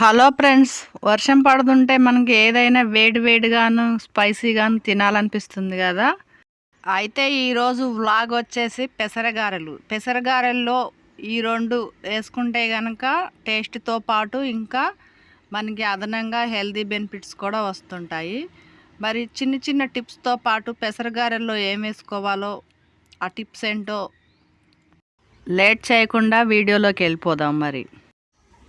Hello friends వర్షం పడుతుంటే మనకి ఏదైనా వేడి వేడిగాను స్పైసీగాను తినాలనిపిస్తుంది కదా? అయితే ఈరోజు వ్లాగ్ వచ్చేసి పెసరగారెలు. పెసరగారెల్లో ఈ రెండు వేసుకుంటే కనుక టేస్ట్తో పాటు ఇంకా మనకి అదనంగా హెల్తీ బెనిఫిట్స్ కూడా వస్తుంటాయి. మరి చిన్న చిన్న టిప్స్తో పాటు పెసరగారెల్లో ఏం వేసుకోవాలో ఆ టిప్స్ ఏంటో లేట్ చేయకుండా వీడియోలోకి వెళ్ళిపోదాం మరి.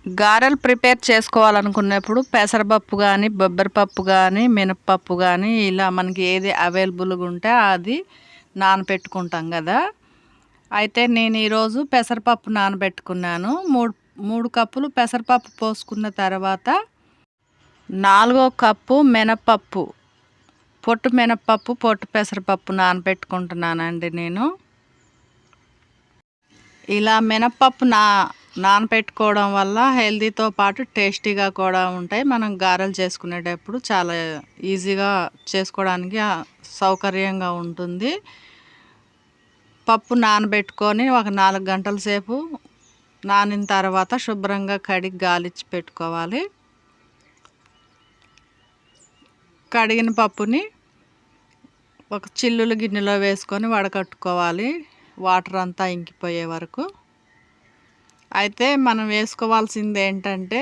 గారెలు ప్రిపేర్ చేసుకోవాలనుకున్నప్పుడు పెసరపప్పు కానీ బొబ్బరిపప్పు కానీ మినప్పప్పు కానీ ఇలా మనకి ఏది అవైలబుల్గా ఉంటే అది నానబెట్టుకుంటాం కదా. అయితే నేను ఈరోజు పెసరపప్పు నానబెట్టుకున్నాను. మూడు మూడు కప్పులు పెసరపప్పు పోసుకున్న తర్వాత నాలుగో కప్పు మినప్పప్పు పొట్టు మినప్పప్పు పొట్టు పెసరపప్పు నానబెట్టుకుంటున్నానండి నేను. ఇలా మినప్పప్పు నా నానబెట్టుకోవడం వల్ల హెల్తీతో పాటు టేస్టీగా కూడా ఉంటాయి. మనం గారెలు చేసుకునేటప్పుడు చాలా ఈజీగా చేసుకోవడానికి సౌకర్యంగా ఉంటుంది. పప్పు నానబెట్టుకొని ఒక నాలుగు గంటల సేపు నానిన తర్వాత శుభ్రంగా కడిగి గాలిచ్చి పెట్టుకోవాలి. కడిగిన పప్పుని ఒక చిల్లులు గిన్నెలో వేసుకొని వడకట్టుకోవాలి. వాటర్ అంతా ఇంకిపోయే వరకు. అయితే మనం వేసుకోవాల్సింది ఏంటంటే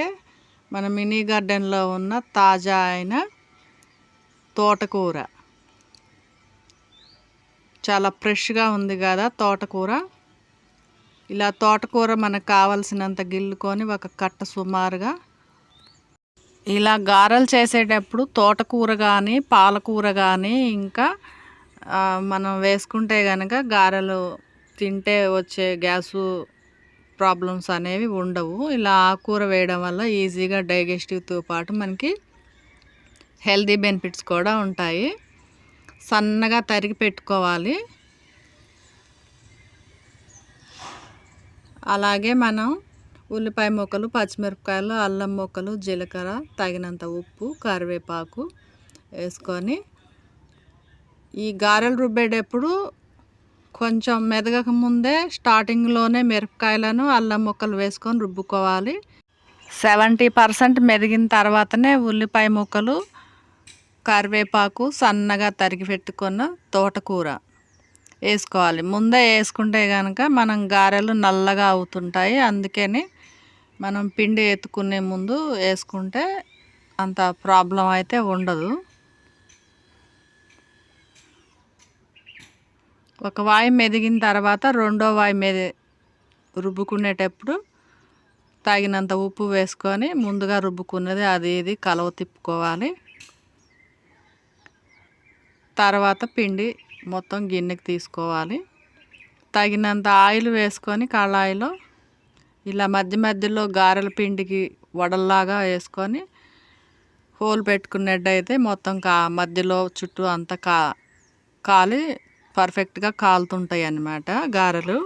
మన మినీ గార్డెన్లో ఉన్న తాజా అయిన తోటకూర. చాలా ఫ్రెష్గా ఉంది కదా తోటకూర. ఇలా తోటకూర మనకు కావలసినంత గిల్లుకొని ఒక కట్ట సుమారుగా ఇలా గారెలు చేసేటప్పుడు తోటకూర కానీ పాలకూర కానీ ఇంకా మనం వేసుకుంటే కనుక గారెలు తింటే వచ్చే గ్యాసు ప్రాబ్లమ్స్ అనేవి ఉండవు. ఇలా ఆకుకూర వేయడం వల్ల ఈజీగా డైజెస్టివ్తో పాటు మనకి హెల్తీ బెనిఫిట్స్ కూడా ఉంటాయి. సన్నగా తరిగి పెట్టుకోవాలి. అలాగే మనం ఉల్లిపాయ ముక్కలు పచ్చిమిరపకాయలు అల్లం ముక్కలు జీలకర్ర తగినంత ఉప్పు కరివేపాకు వేసుకొని ఈ గారెలు రుబ్బేటప్పుడు కొంచెం మెదగక ముందే స్టార్టింగ్లోనే మిరపకాయలను అల్లం ముక్కలు వేసుకొని రుబ్బుకోవాలి. సెవెంటీ పర్సెంట్ మెదిగిన తర్వాతనే ఉల్లిపాయ ముక్కలు కరివేపాకు సన్నగా తరిగి పెట్టుకున్న తోటకూర వేసుకోవాలి. ముందే వేసుకుంటే కనుక మనం గారెలు నల్లగా అవుతుంటాయి. అందుకని మనం పిండి ఎత్తుకునే ముందు వేసుకుంటే అంత ప్రాబ్లం అయితే ఉండదు. ఒక వాయి మెదిగిన తర్వాత రెండో వాయి మీద రుబ్బుకునేటప్పుడు తగినంత ఉప్పు వేసుకొని ముందుగా రుబ్బుకున్నది అది ఇది కలవ తిప్పుకోవాలి. తర్వాత పిండి మొత్తం గిన్నెకి తీసుకోవాలి. తగినంత ఆయిల్ వేసుకొని కళాయిలో ఇలా మధ్య మధ్యలో గారెల పిండికి వడల్లాగా వేసుకొని హోల్ పెట్టుకున్నట్టయితే మొత్తం కా మధ్యలో చుట్టూ అంతా కా కాలి పర్ఫెక్ట్గా కాలుతుంటాయి అన్నమాట గారెలు.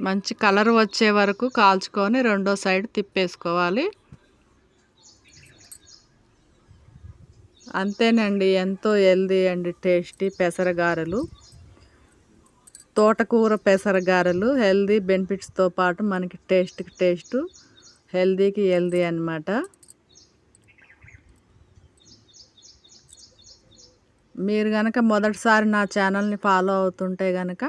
మంచి కలర్ వచ్చే వరకు కాల్చుకొని రెండో సైడ్ తిప్పేసుకోవాలి. అంతేనండి ఎంతో హెల్దీ అండి టేస్టీ పెసరగారెలు తోటకూర పెసరగారెలు హెల్దీ బెనిఫిట్స్తో పాటు మనకి టేస్ట్కి టేస్ట్ హెల్దీకి హెల్దీ అనమాట మీరు కనుక మొదటిసారి నా ఛానల్ని ఫాలో అవుతుంటే కనుక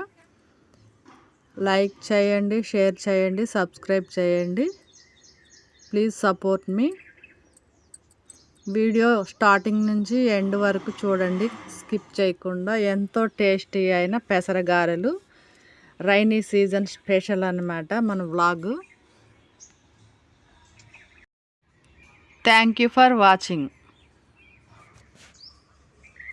లైక్ చేయండి షేర్ చేయండి సబ్స్క్రైబ్ చేయండి. Please support me. Video starting నుంచి ఎండ్ వరకు చూడండి. స్కిప్ చేయకుండా ఎంతో టేస్టీ అయిన పెసరగారెలు. రైనీ సీజన్ స్పెషల్ అనమాట మన vlog. Thank you for watching.